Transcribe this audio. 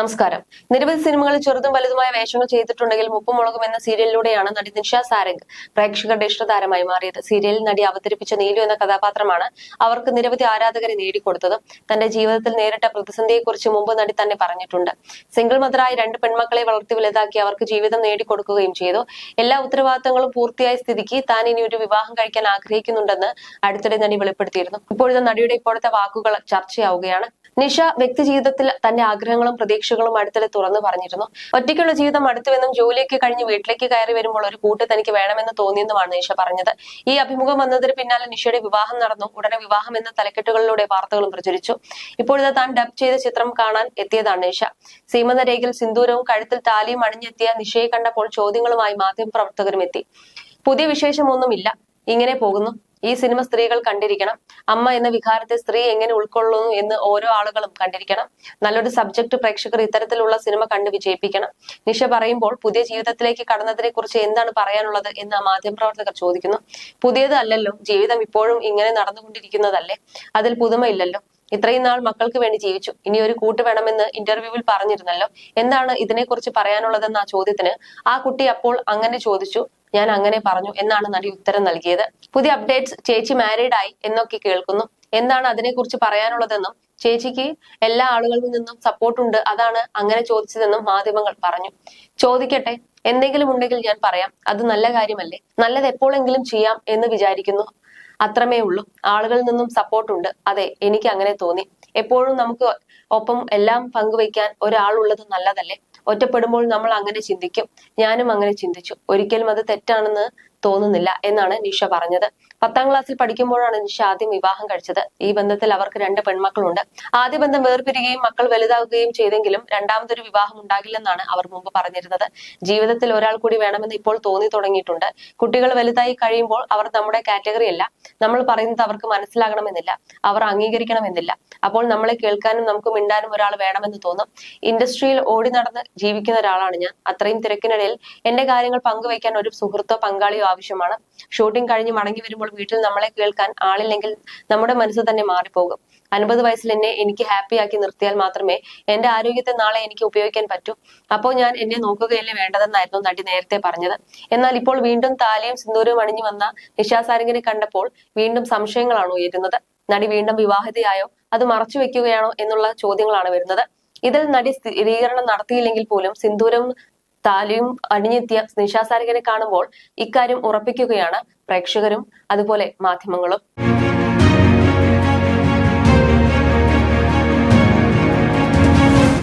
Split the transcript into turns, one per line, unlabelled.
നമസ്കാരം. നിരവധി സിനിമകളിൽ ചെറുതും വലുതുമായ വേഷങ്ങൾ ചെയ്തിട്ടുണ്ടെങ്കിൽ മുപ്പുമുളകും എന്ന സീരിയലിലൂടെയാണ് നടി നിഷ സാരംഗ് പ്രേക്ഷകരുടെ ഇഷ്ടതാരമായി മാറിയത്. സീരിയലിൽ നടി അവതരിപ്പിച്ച നീലു എന്ന കഥാപാത്രമാണ് അവർക്ക് നിരവധി ആരാധകരെ നേടിക്കൊടുത്തത്. തന്റെ ജീവിതത്തിൽ നേരിട്ട പ്രതിസന്ധിയെക്കുറിച്ച് മുമ്പ് നടി തന്നെ പറഞ്ഞിട്ടുണ്ട്. സിംഗിൾ മദറായി രണ്ട് പെൺമക്കളെ വളർത്തി വലുതാക്കി അവർക്ക് ജീവിതം നേടിക്കൊടുക്കുകയും ചെയ്തു. എല്ലാ ഉത്തരവാദിത്തങ്ങളും പൂർത്തിയായ സ്ഥിതിക്ക് താൻ ഇനി ഒരു വിവാഹം കഴിക്കാൻ ആഗ്രഹിക്കുന്നുണ്ടെന്ന് അടുത്തിടെ നടി വെളിപ്പെടുത്തിയിരുന്നു. ഇപ്പോഴത്തെ നടിയുടെ ഇപ്പോഴത്തെ വാക്കുകൾ ചർച്ചയാവുകയാണ്. നിഷ വ്യക്തി ജീവിതത്തിൽ തന്റെ ആഗ്രഹങ്ങളും പ്രതീക്ഷകളും അടുത്തിടെ തുറന്നു പറഞ്ഞിരുന്നു. ഒറ്റയ്ക്കുള്ള ജീവിതം അടുത്തുവെന്നും ജോലിയൊക്കെ കഴിഞ്ഞ് വീട്ടിലേക്ക് കയറി വരുമ്പോൾ ഒരു കൂട്ട് തനിക്ക് വേണമെന്ന് തോന്നിയെന്നുമാണ് നിഷ പറഞ്ഞത്. ഈ അഭിമുഖം വന്നതിന് പിന്നാലെ നിഷയുടെ വിവാഹം നടന്നു. ഉടനെ വിവാഹം എന്ന തലക്കെട്ടുകളിലൂടെ വാർത്തകളും പ്രചരിച്ചു. ഇപ്പോഴത്തെ താൻ ഡബ് ചെയ്ത ചിത്രം കാണാൻ എത്തിയതാണ് നിഷ. സീമന്തരേഖയിൽ സിന്ദൂരവും കഴുത്തിൽ താലിയും അണിഞ്ഞെത്തിയ നിഷയെ കണ്ടപ്പോൾ ചോദ്യങ്ങളുമായി മാധ്യമപ്രവർത്തകരും എത്തി. പുതിയ വിശേഷമൊന്നുമില്ല. ഇങ്ങനെ പോകുന്നു. ഈ സിനിമ സ്ത്രീകൾ കണ്ടിരിക്കണം. അമ്മ എന്ന വികാരത്തെ സ്ത്രീ എങ്ങനെ ഉൾക്കൊള്ളുന്നു എന്ന് ഓരോ ആളുകളും കണ്ടിരിക്കണം. നല്ലൊരു സബ്ജക്ട് പ്രേക്ഷകർ ഇത്തരത്തിലുള്ള സിനിമ കണ്ട് വിജയിപ്പിക്കണം. നിഷ പറയുമ്പോൾ പുതിയ ജീവിതത്തിലേക്ക് കടന്നതിനെ കുറിച്ച് എന്താണ് പറയാനുള്ളത് എന്ന് മാധ്യമപ്രവർത്തകർ ചോദിക്കുന്നു. പുതിയത് അല്ലല്ലോ. ജീവിതം ഇപ്പോഴും ഇങ്ങനെ നടന്നുകൊണ്ടിരിക്കുന്നതല്ലേ? അതിൽ പുതുമയില്ലല്ലോ ഇത്രയും നാൾ മക്കൾക്ക് വേണ്ടി ജീവിച്ചു. ഇനി ഒരു കൂട്ട് വേണമെന്ന് ഇന്റർവ്യൂവിൽ പറഞ്ഞിരുന്നല്ലോ. എന്താണ് ഇതിനെക്കുറിച്ച് പറയാനുള്ളതെന്ന ആ ചോദ്യത്തിന്. ആ കുട്ടി അപ്പോൾ അങ്ങനെ ചോദിച്ചു. ഞാൻ അങ്ങനെ പറഞ്ഞു എന്നാണ് നടി ഉത്തരം നൽകിയത്. പുതിയ അപ്ഡേറ്റ്സ് ചേച്ചി മാരീഡ് ആയി എന്നൊക്കെ കേൾക്കുന്നു. എന്താണ് അതിനെക്കുറിച്ച് പറയാനുള്ളതെന്നും ചേച്ചിക്ക് എല്ലാ ആളുകളിൽ നിന്നും സപ്പോർട്ട് ഉണ്ട് അതാണ് അങ്ങനെ ചോദിച്ചതെന്നും മാധ്യമങ്ങൾ പറഞ്ഞു. ചോദിക്കട്ടെ എന്തെങ്കിലും ഉണ്ടെങ്കിൽ ഞാൻ പറയാം. അത് നല്ല കാര്യമല്ലേ? നല്ലത് എപ്പോഴെങ്കിലും ചെയ്യാം എന്ന് വിചാരിക്കുന്നു. അത്രമേ ഉള്ളൂ. ആളുകളിൽ നിന്നും സപ്പോർട്ട് ഉണ്ട്. അതെ എനിക്ക് അങ്ങനെ തോന്നി. എപ്പോഴും നമുക്ക് ഒപ്പം എല്ലാം പങ്കുവയ്ക്കാൻ ഒരാളുള്ളത് നല്ലതല്ലേ? ഒറ്റപ്പെടുമ്പോൾ നമ്മൾ അങ്ങനെ ചിന്തിക്കും. ഞാനും അങ്ങനെ ചിന്തിച്ചു. ഒരിക്കലും അത് തെറ്റാണെന്ന് തോന്നുന്നില്ല എന്നാണ് നിഷ പറഞ്ഞത്. പത്താം ക്ലാസ്സിൽ പഠിക്കുമ്പോഴാണ് നിഷ ആദ്യം വിവാഹം കഴിച്ചത്. ഈ ബന്ധത്തിൽ അവർക്ക് രണ്ട് പെൺമക്കളുണ്ട്. ആദ്യ ബന്ധം വേർപിരിയുകയും മക്കൾ വലുതാവുകയും ചെയ്തെങ്കിലും രണ്ടാമതൊരു വിവാഹം ഉണ്ടാകില്ലെന്നാണ് അവർ മുമ്പ് പറഞ്ഞിരുന്നത്. ജീവിതത്തിൽ ഒരാൾ കൂടി വേണമെന്ന് ഇപ്പോൾ തോന്നി തുടങ്ങിയിട്ടുണ്ട്. കുട്ടികൾ വലുതായി കഴിയുമ്പോൾ അവർ നമ്മുടെ കാറ്റഗറി അല്ല. നമ്മൾ പറയുന്നത് അവർക്ക് മനസ്സിലാകണമെന്നില്ല. അവർ അംഗീകരിക്കണമെന്നില്ല. അപ്പോൾ നമ്മളെ കേൾക്കാനും നമുക്ക് മിണ്ടാനും ഒരാൾ വേണമെന്ന് തോന്നും. ഇൻഡസ്ട്രിയിൽ ഓടി നടന്ന് ജീവിക്കുന്ന ഒരാളാണ് ഞാൻ. അത്രയും തിരക്കിനിടയിൽ എന്റെ കാര്യങ്ങൾ പങ്കുവയ്ക്കാൻ ഒരു സുഹൃത്തോ പങ്കാളിയോ ആവശ്യമാണ്. ഷൂട്ടിംഗ് കഴിഞ്ഞ് മടങ്ങി വരുമ്പോൾ വീട്ടിൽ നമ്മളെ കേൾക്കാൻ ആളില്ലെങ്കിൽ നമ്മുടെ മനസ്സ് തന്നെ മാറിപ്പോകും. അൻപത് വയസ്സിൽ എന്നെ എനിക്ക് ഹാപ്പിയാക്കി നിർത്തിയാൽ മാത്രമേ എന്റെ ആരോഗ്യത്തെ നാളെ എനിക്ക് ഉപയോഗിക്കാൻ പറ്റൂ. അപ്പോൾ ഞാൻ എന്നെ നോക്കുകയല്ലേ വേണ്ടതെന്നായിരുന്നു നടി നേരത്തെ പറഞ്ഞത്. എന്നാൽ ഇപ്പോൾ വീണ്ടും താലിയും സിന്ദൂരവും അണിഞ്ഞു വന്ന നിശാസാരംഗിനെ കണ്ടപ്പോൾ വീണ്ടും സംശയങ്ങളാണ് ഉയരുന്നത്. നടി വീണ്ടും വിവാഹിതയായോ? അത് മറച്ചു വെക്കുകയാണോ എന്നുള്ള ചോദ്യങ്ങളാണ് വരുന്നത്. ഇതിൽ നടി സ്ഥിരീകരണം നടത്തിയില്ലെങ്കിൽ പോലും സിന്ദൂരം താലിയും അണിഞ്ഞെത്തിയ നിഷാ സാരംഗിനെ കാണുമ്പോൾ ഇക്കാര്യം ഉറപ്പിക്കുകയാണ് പ്രേക്ഷകരും അതുപോലെ മാധ്യമങ്ങളും.